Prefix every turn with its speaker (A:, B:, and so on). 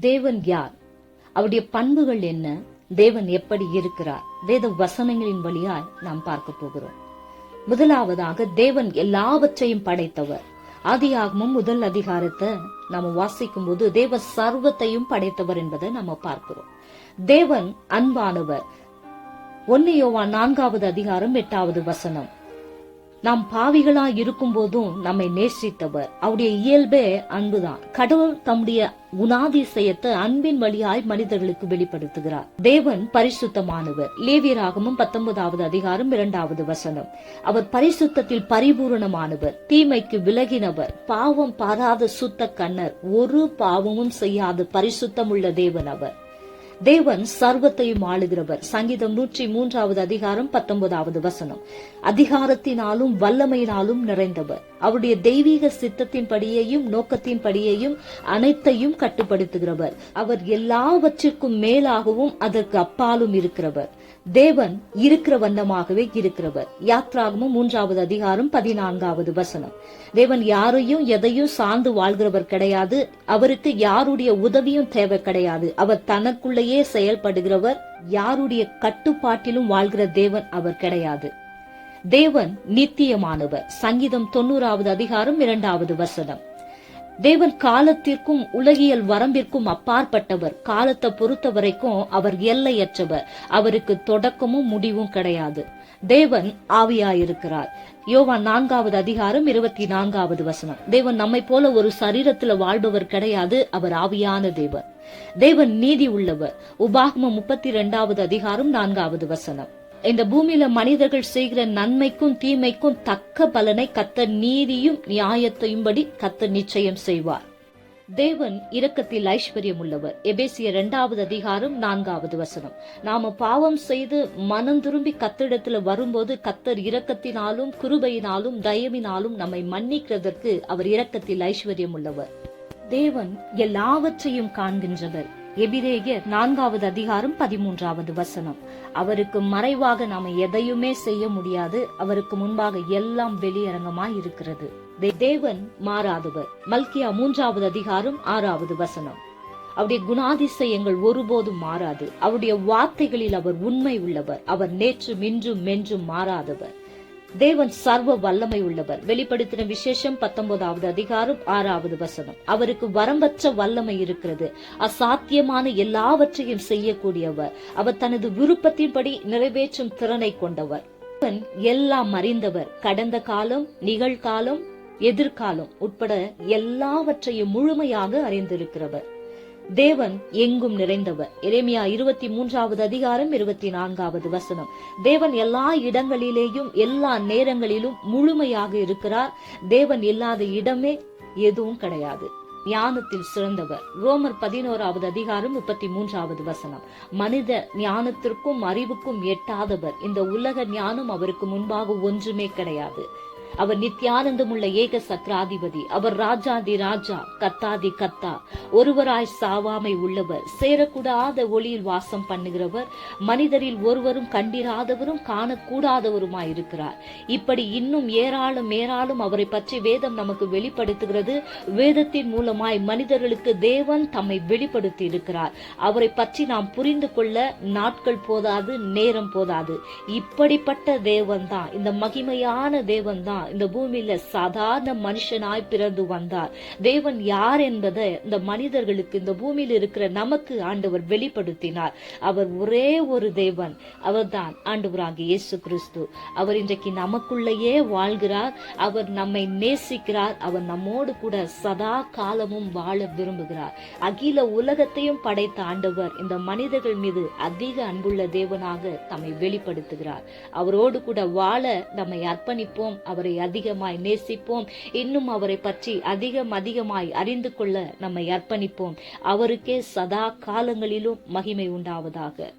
A: தேவன் யார்? அவருடைய பண்புகள் என்ன? தேவன் எப்படி இருக்கிறார்? வேத வசனங்களின் வழியாய் நாம் பார்க்க போகிறோம். முதலாவதாக தேவன் எல்லாவற்றையும் படைத்தவர். ஆதியாகமும் முதல் அதிகாரத்தை நாம வாசிக்கும் போது தேவ சர்வத்தையும் படைத்தவர் என்பதை நம்ம பார்க்கிறோம். தேவன் அன்பானவர். ஒன்னு யோவான் நான்காவது அதிகாரம் எட்டாவது வசனம். நாம் பாவிகளா இருக்கும் போதும் நம்மை நேசித்தவர். அவருடைய இயல்பே அன்புதான். கடவுள் தம்முடைய குணாதிசயத்தை அன்பின் வழியாய் மனிதர்களுக்கு வெளிப்படுத்துகிறார். தேவன் பரிசுத்தமானவர். லேவியராகமும் பத்தொன்பதாவது அதிகாரம் இரண்டாவது வசனம். அவர் பரிசுத்தத்தில் பரிபூரணமானவர். தீமைக்கு விலகினவர். பாவம் பாராத சுத்த கண்ணர். ஒரு பாவமும் செய்யாத பரிசுத்தமுள்ள தேவன் அவர். தேவன் சர்வத்தையும் ஆளுகிறவர். சங்கீதம் நூற்றி மூன்றாவது அதிகாரம் பத்தொன்பதாவது வசனம். அதிகாரத்தினாலும் வல்லமையினாலும் நிறைந்தவர். அவருடைய தெய்வீக சித்தத்தின் படியையும் நோக்கத்தின் படியையும் அனைத்தையும் கட்டுப்படுத்துகிறவர். அவர் எல்லாவற்றிற்கும் மேலாகவும் அதற்கு அப்பாலும் இருக்கிறவர். தேவன் இருக்கிற வண்ணமாகவே இருக்கிறவர். யாத்ராகமும் மூன்றாவது அதிகாரம் பதினான்காவது வசனம். தேவன் யாரையும் எதையும் சார்ந்து வாழ்கிறவர் கிடையாது. அவருக்கு யாருடைய உதவியும் தேவை கிடையாது. அவர் தனக்குள்ளே தனக்குள்ளேயே செயல்படுகிறவர் யாருடைய கட்டுப்பாட்டிலும் வாழ்கிற தேவன் அவர் கிடையாது. தேவன் நித்தியமானவர். சங்கீதம் தொண்ணூறாவது அதிகாரம் இரண்டாவது வசனம். தேவன் காலத்திற்கும் உலகியல் வரம்பிற்கும் அப்பாற்பட்டவர். காலத்தை பொறுத்த வரைக்கும் அவர் எல்லையற்றவர். அவருக்கு தொடக்கமும் முடிவும் கிடையாது. தேவன் ஆவியாயிருக்கிறார். யோவான் நான்காவது அதிகாரம் இருபத்தி நான்காவது வசனம். தேவன் நம்மை போல ஒரு சரீரத்துல வாழ்பவர் கிடையாது. அவர் ஆவியான தேவன். தேவன் நீதி உள்ளவர். உபாகம முப்பத்தி இரண்டாவது அதிகாரம் நான்காவது வசனம். இந்த பூமியில மனிதர்கள் செய்கிற நன்மைக்கும் தீமைக்கும் தக்க பலனை கத்த நீதியும் நியாயத்தையும் படி கத்த நிச்சயம் செய்வார். தேவன் இரக்கத்தில் ஐஸ்வர்யம் உள்ளவர் எபேசிய இரண்டாவது அதிகாரம் நான்காவது வசனம். நாம பாவம் செய்து மனம் திரும்பி கத்திடத்துல வரும்போது கத்தர் இரக்கத்தினாலும் குருபையினாலும் தயவினாலும் நம்மை மன்னிக்கிறதற்கு அவர் இரக்கத்தில் ஐஸ்வர்யம் உள்ளவர் தேவன் எல்லாவற்றையும் காண்கின்றவர். எபிரேயர் நான்காவது அதிகாரம் பதிமூன்றாவது வசனம். அவருக்கு மறைவாக நாம எதையுமே செய்ய முடியாது. அவருக்கு முன்பாக எல்லாம் வெளியரங்கமாய் இருக்கிறது தேவன் மாறாதவர். மல்கியா மூன்றாவது அதிகாரம் ஆறாவது வசனம். அவருடைய குணாதிசயங்கள் ஒருபோதும் மாறாது. அவருடைய வார்த்தைகளில் அவர் உண்மை உள்ளவர். அவர் நேற்று மின்றும் மென்றும் மாறாதவர். தேவன் சர்வ வல்லமை உள்ளவர். வெளிப்படுத்தின விசேஷம் பத்தொன்பதாவது அதிகாரம் ஆறாவது வசனம். அவருக்கு வரம்பற்ற வல்லமை இருக்கிறது. அசாத்தியமான எல்லாவற்றையும் செய்யக்கூடியவர். அவர் தனது விருப்பத்தின்படி நிறைவேற்றும் திறனை கொண்டவர். எல்லாம் அறிந்தவர். கடந்த காலம் நிகழ்காலம் எதிர்காலம் உட்பட எல்லாவற்றையும் முழுமையாக அறிந்திருக்கிறவர். தேவன் எங்கும் நிறைந்தவர். எரேமியா இருபத்தி மூன்றாவது அதிகாரம் இருபத்தி நான்காவது வசனம். தேவன் எல்லா இடங்களிலேயும் எல்லா நேரங்களிலும் முழுமையாக இருக்கிறார். தேவன் இல்லாத இடமே எதுவும் கிடையாது. ஞானத்தில் சிறந்தவர். ரோமர் பதினோராவது அதிகாரம் முப்பத்தி மூன்றாவது வசனம். மனித ஞானத்திற்கும் அறிவுக்கும் எட்டாதவர். இந்த உலக ஞானம் அவருக்கு முன்பாக ஒன்றுமே கிடையாது. அவர் நித்யானந்தமுள்ள ஏக சக்கராதிபதி அவர் ராஜாதி ராஜா கத்தாதி கத்தா ஒருவராய் சாவாமை உள்ளவர் சேரக்கூடாத ஒளியில் வாசம் பண்ணுகிறவர் மனிதரில் ஒருவரும் கண்டிராதவரும் காணக்கூடாதவருமாய் இருக்கிறார். இப்படி இன்னும் ஏராளம் ஏராளம் அவரை பற்றி வேதம் நமக்கு வெளிப்படுத்துகிறது. வேதத்தின் மூலமாய் மனிதர்களுக்கு தேவன் தம்மை வெளிப்படுத்தி இருக்கிறார். அவரை பற்றி நாம் புரிந்து கொள்ள நாட்கள் போதாது நேரம் போதாது. இப்படிப்பட்ட தேவன் தான் இந்த மகிமையான தேவன் தான் இந்த பூமியில சாதாரண மனுஷனாய் பிறந்து வந்தார். தேவன் யார் என்பதை இந்த மனிதர்களுக்கு இந்த பூமியில் இருக்கிற நமக்கு ஆண்டவர் வெளிப்படுத்தினார். அவர் ஒரே ஒரு தேவன். அவர்தான் ஆண்டவராகிய இயேசு கிறிஸ்து. அவர் இன்றைக்கு நமக்குள்ளேயே வாழ்கிறார். அவர் நம்மை நேசிக்கிறார். அவர் நம்மோடு கூட சதா காலமும் வாழ விரும்புகிறார். அகில உலகத்தையும் படைத்த ஆண்டவர் இந்த மனிதர்கள் மீது அதிக அன்புள்ள தேவனாக தம்மை வெளிப்படுத்துகிறார். அவரோடு கூட வாழ நம்மை அர்ப்பணிப்போம். அவரை அதிகமாய் நேசிப்போம். இன்னும் அவரை பற்றி அதிகம் அதிகமாய் அறிந்து கொள்ள நம்மை அர்ப்பணிப்போம். அவருக்கே சதா காலங்களிலும் மகிமை உண்டாவதாக.